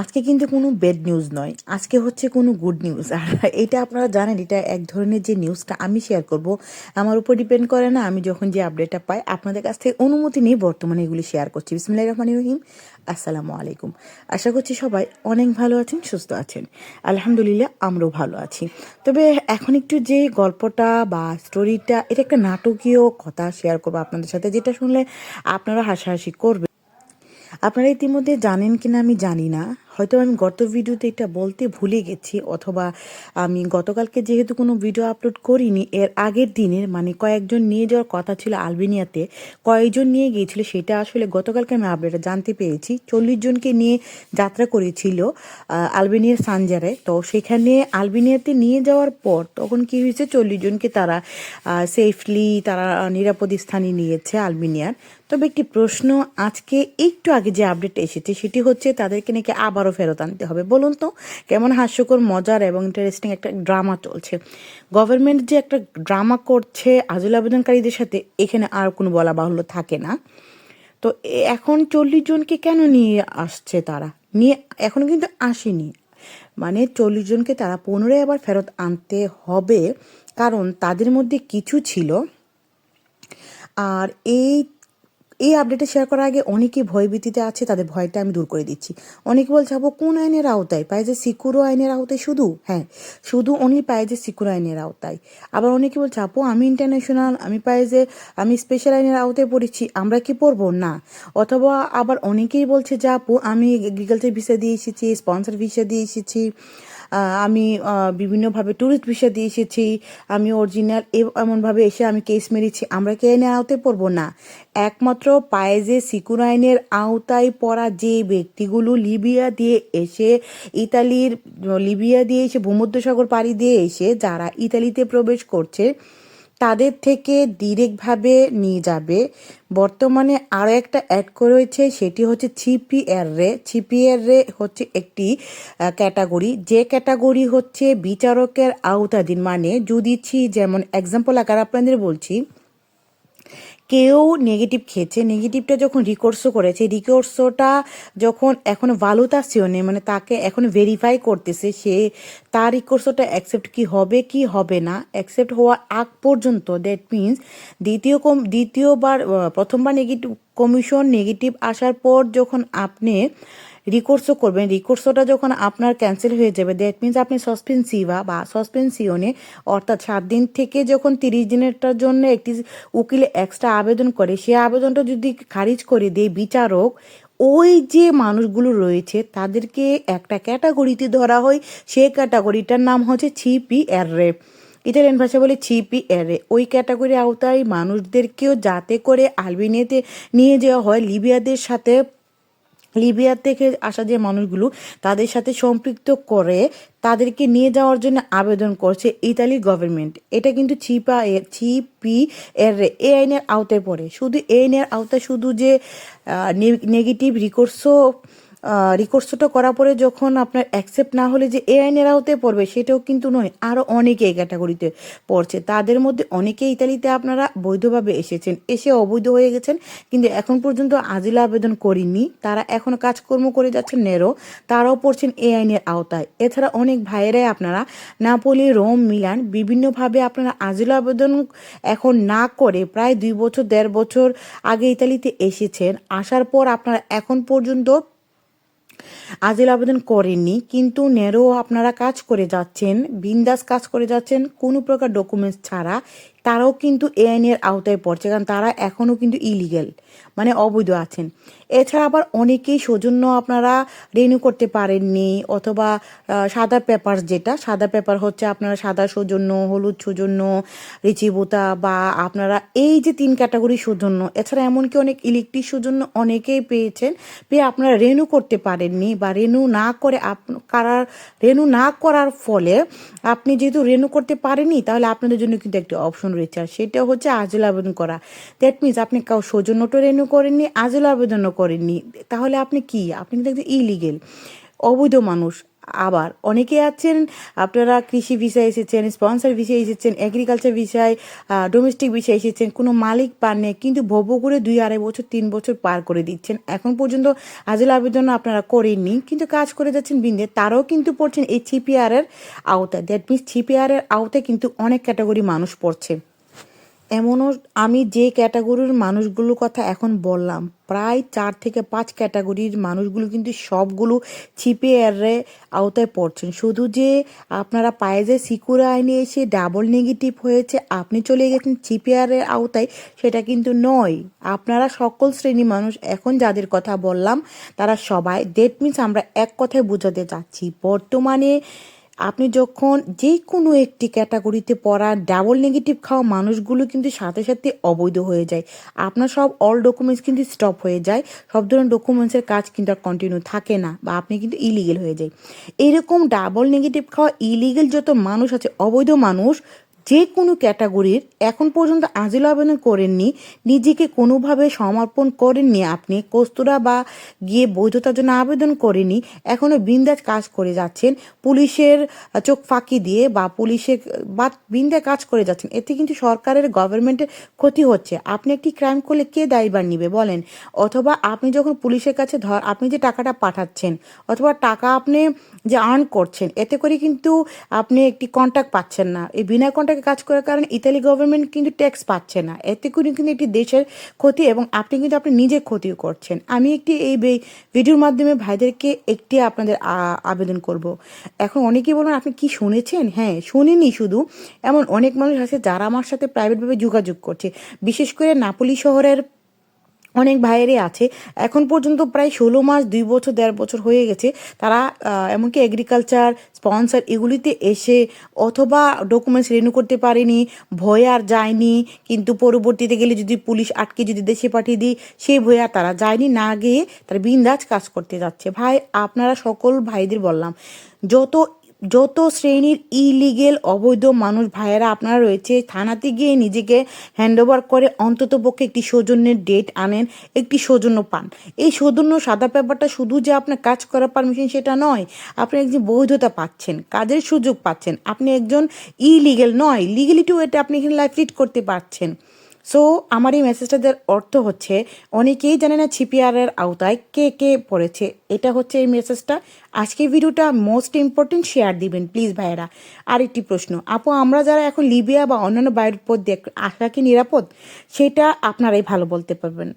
আজকে কিন্তু কোনো ব্যাড নিউজ নয়। আজকে হচ্ছে কোনো গুড নিউজ আর এটা আপনারা জানেন, এটা এক ধরনের যে নিউজটা আমি শেয়ার করব, আমার উপর ডিপেন্ড করে না। আমি যখন যে আপডেটটা পাই, আপনাদের কাছ থেকে অনুমতি নিয়ে বর্তমানে এগুলি শেয়ার করছি। বিসমিল্লাহ রহমান রহিম। আসসালামু আলাইকুম। আশা করছি সবাই অনেক ভালো আছেন, সুস্থ আছেন। আলহামদুলিল্লাহ, আমরাও ভালো আছি। তবে এখন একটু যে গল্পটা বা স্টোরিটা এটা একটা নাটকীয় কথা শেয়ার করব আপনাদের সাথে, যেটা শুনলে আপনারা হাসাহাসি করবেন। আপনারা ইতিমধ্যে জানেন কিনা আমি জানি না। হয়তো আমি গত ভিডিওতে এটা বলতে ভুলে গেছি, অথবা আমি গতকালকে যেহেতু কোনো ভিডিও আপলোড করিনি, এর আগের দিনের মানে কয়েকজন নিয়ে যাওয়ার কথা ছিল আলবেনিয়াতে, কয়েকজন নিয়ে গিয়েছিল, সেটা আসলে গতকালকে আমি আপডেটে জানতে পেরেছি। চল্লিশ জনকে নিয়ে যাত্রা করেছিল আলবেনিয়ার সানজারে। তো সেখানে আলবেনিয়াতে নিয়ে যাওয়ার পর তখন কি হয়েছে, চল্লিশ জনকে তারা সেফলি তারা নিরাপদ স্থানে নিয়েছে আলবেনিয়ার। তবে একটি প্রশ্ন আজকে একটু আগে যে আপডেট এসেছে, সেটি হচ্ছে তাদেরকে নাকি আবারও ফেরত আনতে হবে। বলুন তো, কেমন হাস্যকর, মজার এবং ইন্টারেস্টিং একটা ড্রামা চলছে। গভর্নমেন্ট যে একটা ড্রামা করছে, আজল আবেদনকারীদের সাথে, এখানে আর কোনো বলা বাহুল্য থাকে না। তো এখন চল্লিশ জনকে কেন নিয়ে আসছে তারা? নিয়ে এখনও কিন্তু আসেনি। মানে চল্লিশ জনকে তারা পুনরায় আবার ফেরত আনতে হবে, কারণ তাদের মধ্যে কিছু ছিল। আর এই এই আপডেটে শেয়ার করার আগে অনেকেই ভয়ভীতিতে আছে তাদের ভয়টা আমি দূর করে দিচ্ছি অনেকে বলছে আপু কোন আইনের আওতায় পায় যে সিকুরো আইনের আওতায় শুধু হ্যাঁ শুধু উনি পায় যে সিকুরো আইনের আওতায় আবার অনেকে বলছে আপু আমি ইন্টারন্যাশনাল আমি পাই যে আমি স্পেশাল আইনের আওতায় পড়েছি আমরা কি পড়ব না অথবা আবার অনেকেই বলছে যে আপু আমি এগ্রিকালচার ভিসা দিয়ে এসেছি স্পন্সর ভিসা দিয়ে এসেছি আমি বিভিন্নভাবে ট্যুরিস্ট ভিসা দিয়ে এসেছি, আমি অরিজিনাল এমনভাবে এসে আমি কেস মেরেছি, আমরা কে আইনের আওতায় পড়ব? না। একমাত্র পায়েজে সিকুর আইনের আওতায় পড়া যে ব্যক্তিগুলো লিবিয়া দিয়ে এসে, ইতালির, লিবিয়া দিয়ে এসে ভূমধ্যসাগর পাড়ি দিয়ে এসে, যারা ইতালিতে প্রবেশ করছে তাদের থেকে ডিরেক্টভাবে নিয়ে যাবে। বর্তমানে আরও একটা অ্যাড করে করেছে সেটি হচ্ছে ছিপিএর রে। ছিপিএর রে হচ্ছে একটি ক্যাটাগরি যে ক্যাটাগরি হচ্ছে বিচারকের আওতাধীন। মানে যদি ছি, যেমন এক্সাম্পল আকার আপনাদের বলছি কেউ নেগেটিভ খেয়েছে। নেগেটিভটা যখন রিকোর্সও করেছে রিকোর্সটা যখন এখন ভালুতাসিওনে মানে তাকে এখন ভেরিফাই করতেছে সে, তার রিকোর্সটা অ্যাকসেপ্ট কি হবে কি হবে না অ্যাকসেপ্ট হওয়ার আগ পর্যন্ত দ্যাট মিনস দ্বিতীয় কম, দ্বিতীয়বার প্রথমবার নেগেটিভ কমিশন নেগেটিভ আসার পর যখন আপনি রিকোর্সও করবেন। রিকোর্সটা যখন আপনার ক্যান্সেল হয়ে যাবে দ্যাট মিন্স আপনি সসপেন্সিভা বা সসপেন্সিওনে অর্থাৎ সাত দিন থেকে যখন তিরিশ দিনেরটার জন্য একটি উকিল এক্সট্রা আবেদন করে, সে আবেদনটা যদি খারিজ করে দেয় বিচারক, ওই যে মানুষগুলো রয়েছে, তাদেরকে একটা ক্যাটাগরিতে ধরা হয় সেই ক্যাটাগরিটার নাম হচ্ছে ছিপি এর রে ইটালিয়ান ভাষা বলে ছিপি এরে ওই ক্যাটাগরি আওতায় মানুষদেরকেও যাতে করে আলবেনিয়াতে নিয়ে যাওয়া হয়, লিবিয়াদের সাথে লিবিয়া থেকে আসা যে মানুষগুলো তাদের সাথে সম্পৃক্ত করে তাদেরকে নিয়ে যাওয়ার জন্য আবেদন করছে ইতালি গভর্নমেন্ট এটা কিন্তু চিপা এর চিপি এর এ আইনের আওতায় পড়ে। শুধু এ আইনের আওতায়, শুধু যে নেগেটিভ রিকোর্সও রিকোর্সটা করার পরে যখন আপনার অ্যাকসেপ্ট না হলে যে এ আইনের আওতায় পড়বে, সেটাও কিন্তু নয় আরও অনেকে এই ক্যাটাগরিতে পড়ছে। তাদের মধ্যে অনেকে ইতালিতে আপনারা বৈধভাবে এসেছেন, এসে অবৈধ হয়ে গেছেন, কিন্তু এখন পর্যন্ত আজিলা আবেদন করিনি তারা এখন কাজকর্ম করে যাচ্ছেন নেরো তারাও পড়ছেন এ আইনের আওতায়। এছাড়া অনেক ভাইয়েরাই আপনারা নাপোলি রোম মিলান বিভিন্নভাবে আপনারা আজিলা আবেদন এখন না করে প্রায় দুই বছর, দেড় বছর আগে ইতালিতে এসেছেন। আসার পর আপনারা এখন পর্যন্ত আজিল আবেদন করেননি, কিন্তু নেরো আপনারা কাজ করে যাচ্ছেন, বিন্দাস কাজ করে যাচ্ছেন, কোনো প্রকার ডকুমেন্টস ছাড়া তারাও কিন্তু এ আইনের আওতায় পড়ছে, কারণ তারা এখনও কিন্তু ইলিগেল মানে অবৈধ আছেন। এছাড়া আবার অনেকেই সৌজন্য আপনারা রেনিউ করতে পারেননি, অথবা সাদা পেপার যেটা, সাদা পেপার হচ্ছে আপনারা সাদা সৌজন্য, হলুদ সৌজন্য রিচিবোতা বা আপনারা এই যে তিন ক্যাটাগরি সৌজন্য, এছাড়া এমনকি অনেক ইলেকট্রিক সৌজন্য অনেকেই পেয়েছেন, পেয়ে আপনারা রেনু করতে পারেননি, বা রেনু না করে আপ- কারার রেনু না করার ফলে আপনি যেহেতু রেনু করতে পারেননি, তাহলে আপনাদের জন্য কিন্তু একটি অপশন আর সেটা হচ্ছে আজল আবেদন করা। দ্যাট মিনস আপনি কাউ সৌজন্যটা রেনু করেননি আজল আবেদনও করেননি। তাহলে আপনি কি? আপনি দেখছেন ইলিগেল অবৈধ মানুষ। আবার অনেকে আছেন, আপনারা কৃষি ভিসায় এসেছেন স্পন্সর ভিসায় এসেছেন এগ্রিকালচার ভিসায় ডোমেস্টিক ভিসায় এসেছেন, কোনো মালিক পান নেই, কিন্তু ভব্য করে দুই আড়াই বছর, তিন বছর পার করে দিচ্ছেন। এখন পর্যন্ত আজিল আবেদন আপনারা করেননি, কিন্তু কাজ করে যাচ্ছেন বিন্দে, তারাও কিন্তু পড়ছেন এই সিপিআরের আওতায়। দ্যাট মিনস সিপিআরের আওতায় কিন্তু অনেক ক্যাটাগরি মানুষ পড়ছে। এমনও আমি যে ক্যাটাগরির মানুষগুলোর কথা এখন বললাম, প্রায় চার থেকে পাঁচ ক্যাটাগরির মানুষগুলো কিন্তু সবগুলো ছিপিআরে আওতায় পড়ছেন। শুধু যে আপনারা পায়ে যে সিকুর আইনে এসে ডাবল নেগেটিভ হয়েছে, আপনি চলে গেছেন সিপিআরের আওতায়, সেটা কিন্তু নয়। আপনারা সকল শ্রেণি মানুষ এখন যাদের কথা বললাম, তারা সবাই ডেট মিনস আমরা এক কথায় বোঝাতে চাচ্ছি, বর্তমানে আপনি যখন যে কোনো একটি ক্যাটাগরিতে পড়া ডাবল নেগেটিভ খাওয়া মানুষগুলো কিন্তু সাথে সাথে অবৈধ হয়ে যায়। আপনার সব অল ডকুমেন্টস কিন্তু স্টপ হয়ে যায়। সব ধরনের ডকুমেন্টসের কাজ কিন্তু আর কন্টিনিউ থাকে না বা আপনি কিন্তু ইলিগেল হয়ে যায়। এরকম ডাবল নেগেটিভ খাওয়া ইলিগেল যত মানুষ আছে, অবৈধ মানুষ যে কোনো ক্যাটাগরির এখন পর্যন্ত আজিল আবেদন করেননি, নিজেকে কোনোভাবে সমর্পণ করেননি আপনি কস্তুরা বা গিয়ে বৈধতার জন্য আবেদন করেনি এখনও বিন্দাজ কাজ করে যাচ্ছেন, পুলিশের চোখ ফাঁকি দিয়ে বা পুলিশের বা বিন্দা কাজ করে যাচ্ছেন, এতে কিন্তু সরকারের গভর্নমেন্টের ক্ষতি হচ্ছে। আপনি একটি ক্রাইম করলে কে দায়বার নিবে বলেন? অথবা আপনি যখন পুলিশের কাছে ধর, আপনি যে টাকাটা পাঠাচ্ছেন, অথবা টাকা আপনি যে আর্ন করছেন, এতে করে কিন্তু আপনি একটি কন্ট্যাক্ট পাচ্ছেন না। এই বিনা কন্ট্যাক্টে কাজ করার কারণে ইতালি গভর্নমেন্ট কিন্তু ট্যাক্স পাচ্ছে না। এতে করে কিন্তু একটি দেশের ক্ষতি এবং আপনি কিন্তু আপনি নিজের ক্ষতিও করছেন। আমি একটি এই ভিডিওর মাধ্যমে ভাইদেরকে একটি আপনাদের আবেদন করব। এখন অনেকেই বলবেন, আপনি কি শুনেছেন? হ্যাঁ শুনিনি শুধু। এমন অনেক মানুষ আছে যারা আমার সাথে প্রাইভেটভাবে যোগাযোগ করছে। বিশেষ করে নাপুলি শহরের অনেক ভাইয়েরই আছে। এখন পর্যন্ত প্রায় ষোলো মাস, দুই বছর, দেড় বছর হয়ে গেছে। তারা এমনকি এগ্রিকালচার স্পন্সর এগুলিতে এসে অথবা ডকুমেন্টস রিনিউ করতে পারেনি, ভয়ে আর যায়নি। কিন্তু পরবর্তীতে গেলে যদি পুলিশ আটকে যদি দেশে পাঠিয়ে দিই সেই ভয়ে আর তারা যায়নি। না গিয়ে তারা বিন্দাজ কাজ করতে যাচ্ছে। ভাই, আপনারা সকল ভাইদের বললাম, যত যত শ্রেণির ইলিগেল অবৈধ মানুষ, ভাইয়েরা আপনারা রয়েছে, থানাতে গিয়ে নিজেকে হ্যান্ডওভার করে অন্তত পক্ষে একটি সৌজন্যের ডেট আনেন, একটি সৌজন্য পান। এই সৌজন্য সাদা পেপারটা শুধু যে আপনার কাজ করার পারমিশন সেটা নয়, আপনি একজন বৈধতা পাচ্ছেন, কাজের সুযোগ পাচ্ছেন। আপনি একজন ইলিগেল নয় লিগেলিটিও এটা আপনি এখানে লাইফ লিড করতে পারছেন। সো আমার এই মেসেজটাদের অর্থ হচ্ছে, অনেকেই জানে না ছিপিআরের আওতায় কে কে পড়েছে। এটা হচ্ছে এই মেসেজটা। আজকে ভিডিওটা মোস্ট ইম্পর্টেন্ট শেয়ার দিবেন প্লিজ ভাইয়েরা। আর একটি প্রশ্ন, আপু, আমরা যারা এখন লিবিয়া বা অন্যান্য বাইরের পথ দিয়ে আসা কি নিরাপদ, সেটা আপনারাই ভালো বলতে পারবেন।